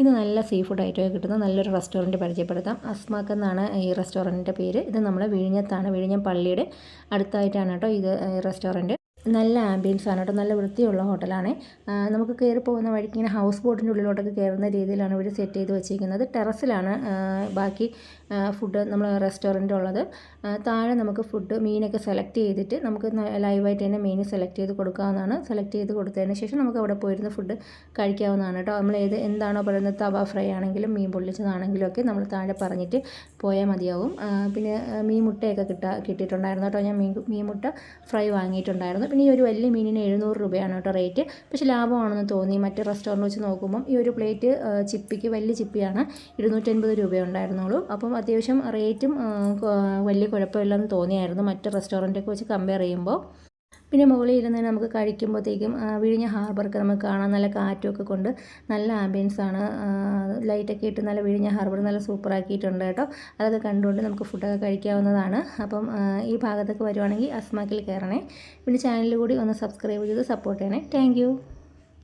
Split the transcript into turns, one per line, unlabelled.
ഇത് നല്ല sea food ഐറ്റമൊക്കെ കിട്ടുന്ന നല്ലൊരു റെസ്റ്റോറന്റ് പരിചയപ്പെടുത്താം. അസ്മാക്ക് എന്നാണ് ഈ റെസ്റ്റോറന്റിന്റെ പേര്. ഇത് നമ്മുടെ വിഴിഞ്ഞത്താണ് വിഴിഞ്ഞം പള്ളിയുടെ അടുത്തായിട്ടാണ് കേട്ടോ ഇത് റെസ്റ്റോറന്റ്. നല്ല ആംബിയൻസ് ആണ് കേട്ടോ. നല്ല വൃത്തിയുള്ള ഹോട്ടലാണ്. നമുക്ക് കയറി പോകുന്ന വഴിക്ക് ഇങ്ങനെ ഹൗസ് ബോട്ടിന്റെ ഉള്ളിലോട്ടൊക്കെ കയറുന്ന രീതിയിലാണ് ഇവർ സെറ്റ് ചെയ്ത് വെച്ചിരിക്കുന്നത്. ടെറസിലാണ് ബാക്കി ഫുഡ് നമ്മൾ റെസ്റ്റോറന്റ് ഉള്ളത്. താഴെ നമുക്ക് ഫുഡ് മീനൊക്കെ സെലക്ട് ചെയ്തിട്ട് നമുക്ക് ലൈവായിട്ട് തന്നെ മീൻ സെലക്ട് ചെയ്ത് കൊടുക്കാവുന്നതാണ്. സെലക്ട് ചെയ്ത് കൊടുത്തതിന് ശേഷം നമുക്ക് അവിടെ പോയിരുന്ന ഫുഡ് കഴിക്കാവുന്നതാണ് കേട്ടോ. നമ്മൾ ഏത് എന്താണോ പറയുന്നത് തവ ഫ്രൈ ആണെങ്കിലും മീൻ പൊള്ളിച്ചതാണെങ്കിലും ഒക്കെ നമ്മൾ താഴെ പറഞ്ഞിട്ട് പോയാൽ മതിയാവും. പിന്നെ മീൻ മുട്ടയൊക്കെ കിട്ടാ കിട്ടിയിട്ടുണ്ടായിരുന്നു കേട്ടോ. ഞാൻ മീൻ മീൻ മുട്ട ഫ്രൈ വാങ്ങിയിട്ടുണ്ടായിരുന്നു. ഈ ഒരു വലിയ മീനിന് എഴുന്നൂറ് രൂപയാണ് കേട്ടോ റേറ്റ്. പക്ഷെ ലാഭമാണെന്ന് തോന്നി. മറ്റേ റെസ്റ്റോറന്റ് വെച്ച് നോക്കുമ്പം ഈ ഒരു പ്ലേറ്റ് ചിപ്പിക്ക് വലിയ ചിപ്പിയാണ് ഇരുന്നൂറ്റൻപത് രൂപയുണ്ടായിരുന്നുള്ളൂ അപ്പം അത്യാവശ്യം റേറ്റും വലിയ കുഴപ്പമില്ലെന്ന് തോന്നിയായിരുന്നു മറ്റ് റെസ്റ്റോറന്റൊക്കെ വെച്ച് കമ്പയർ ചെയ്യുമ്പോൾ പിന്നെ മുകളിൽ ഇരുന്ന് നമുക്ക് കഴിക്കുമ്പോഴത്തേക്കും വിഴിഞ്ഞ ഹാർബറൊക്കെ നമുക്ക് കാണാം നല്ല കാറ്റുമൊക്കെ കൊണ്ട് നല്ല ആംബിയൻസ് ആണ്. ലൈറ്റൊക്കെ ഇട്ട് നല്ല വിഴിഞ്ഞ ഹാർബർ നല്ല സൂപ്പറാക്കിയിട്ടുണ്ട് കേട്ടോ. അതൊക്കെ കണ്ടുകൊണ്ട് നമുക്ക് ഫുഡൊക്കെ കഴിക്കാവുന്നതാണ്. അപ്പം ഈ ഭാഗത്തൊക്കെ വരുവാണെങ്കിൽ അസ്മാക്കിൽ കയറണേ. പിന്നെ ചാനലിൽ കൂടി ഒന്ന് സബ്സ്ക്രൈബ് ചെയ്ത് സപ്പോർട്ട് ചെയ്യണേ. താങ്ക്